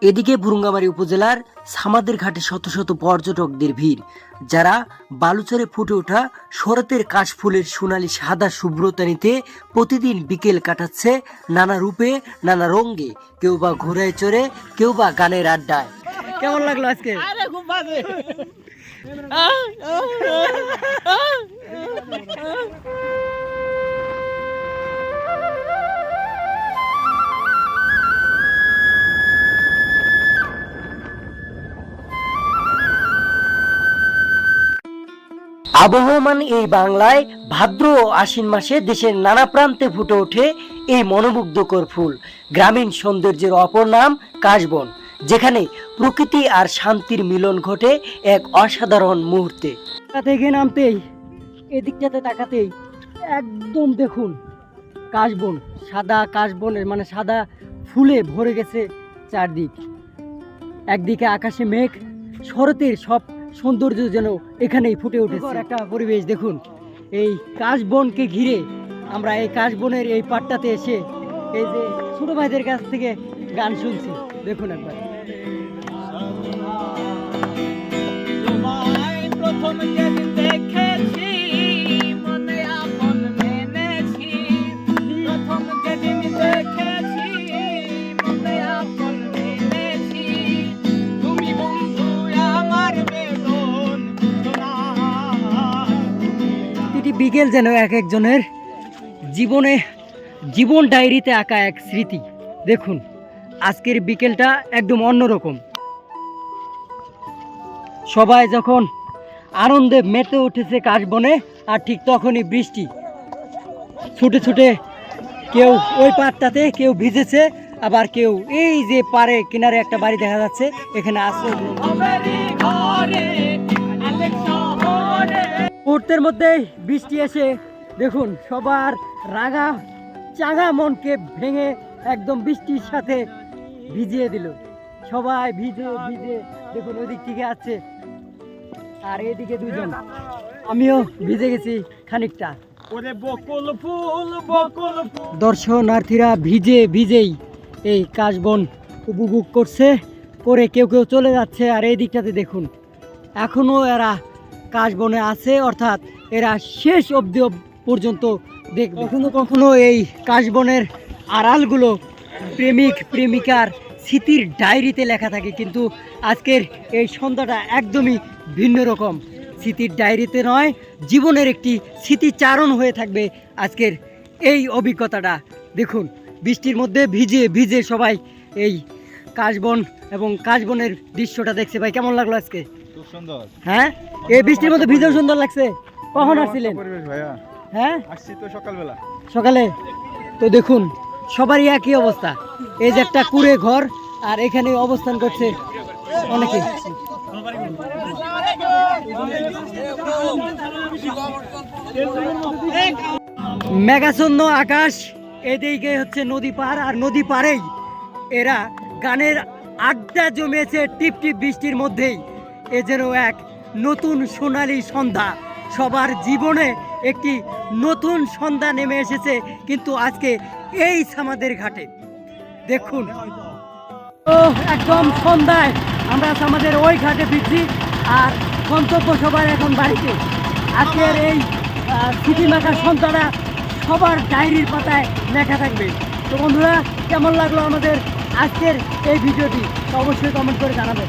এদিকে ভুরুঙ্গামারী উপজেলার সামাদের ঘাটে শত শত পর্যটকদের ভিড় যারা বালুচরে ফুটে ওঠা শরতের কাশফুলের সোনালি সাদা শুভ্রতানিতে প্রতিদিন বিকেল কাটাচ্ছে নানা রূপে নানা রঙ্গে কেউ বা ঘোড়ায় চড়ে কেউ বা গানের আড্ডায়। কেমন লাগল আজকে? আরে খুব আবহমান এই বাংলায় ভাদ্র ও আশ্বিন মাসে দেশের নানা প্রান্তে ফুটে ওঠে এই মনোমুগ্ধকর ফুল। গ্রামীণ সৌন্দর্যের অপর নাম কাশবন, যেখানে প্রকৃতি আর শান্তির মিলন ঘটে এক অসাধারণ মুহূর্তে। থেকে নামতেই এদিকটাতে তাকাতেই, একদম দেখুন, কাশবন, সাদা কাশবনের মানে সাদা ফুলে ভরে গেছে চারদিক। একদিকে আকাশে মেঘ, শরতের সব সৌন্দর্য যেন এখানেই ফুটে উঠেছে। একটা পরিবেশ দেখুন। এই কাশবনকে ঘিরে আমরা এই কাশবনের এই পাটটাতে এসে এই যে ছোট ভাইদের কাছ থেকে গান শুনছি। দেখুন একবার। প্রথম বিকেল যেন এক একজনের জীবনে জীবন ডায়েরিতে আঁকা এক স্মৃতি। দেখুন, আজকের বিকেলটা একদম অন্যরকম। সবাই যখন আনন্দে মেতে উঠেছে কাশবনে, আর ঠিক তখনই বৃষ্টি। ছুটে ছুটে কেউ ওই পাড়টাতে, কেউ ভিজেছে, আবার কেউ এই যে পারে কিনারে একটা বাড়ি দেখা যাচ্ছে, এখানে আশ্রয় মুহূর্তের মধ্যেই বৃষ্টি এসে দেখুন সবার রাগা চাঙা মনকে ভেঙে একদম বৃষ্টির সাথে ভিজিয়ে দিল। সবাই ভিজে ভিজে দেখুন ওই দিক থেকে আসছে। আর এদিকে দুজন। আমিও ভিজে গেছি খানিকটা। দর্শনার্থীরা ভিজে ভিজেই এই কাশবন উপভোগ করছে। করে কেউ কেউ চলে যাচ্ছে আর এই দিকটাতে দেখুন। এখনও এরা কাশবনে আছে, অর্থাৎ এরা শেষ অবধি পর্যন্ত দেখবে। কখনো কখনো এই কাশবনের আড়ালগুলো প্রেমিক, প্রেমিকার স্মৃতির ডায়েরিতে লেখা থাকে, কিন্তু আজকের এই সন্ধ্যাটা একদমই ভিন্ন রকম। স্মৃতির ডায়েরিতে নয়, জীবনের একটি স্মৃতিচারণ হয়ে থাকবে আজকের এই অভিজ্ঞতাটা। দেখুন, বৃষ্টির মধ্যে ভিজে ভিজে সবাই এই কাশবন এবং কাশবনের দৃশ্যটা দেখছে ভাই কেমন লাগল আজকে? খুব সুন্দর। হ্যাঁ? এই বৃষ্টির মধ্যে ভিজেও সুন্দর লাগছে। কখন আসছিলেন? হ্যাঁ? আসছি তো সকালবেলা। সকালে? তো দেখুন সবারই একই অবস্থা। এই যে একটা কুড়ে ঘর আর এখানে অবস্থান করছে অনেকে। মেঘাচ্ছন্ন আকাশ এদিকে হচ্ছে নদী পার আর নদী পারেই এরা গানের আড্ডা জমেছে টিপ টিপ বৃষ্টির মধ্যেই। এ যেন এক নতুন সোনালী সন্ধ্যা। সবার জীবনে একটি নতুন সন্ধ্যা নেমে এসেছে কিন্তু আজকে এই সামাদের ঘাটে। দেখুন। ও, একদম সন্ধ্যায় আমরা আমাদের ওই ঘাটে ফিরছি আর গন্তব্য সবার এখন বাড়িতে। আজকের এই স্মৃতি মাখা সন্ধ্যাটা সবার ডায়েরির পাতায় লেখা থাকবে। তো বন্ধুরা, কেমন লাগল আমাদের আজকের এই ভিডিওটি অবশ্যই কমেন্ট করে জানাবেন।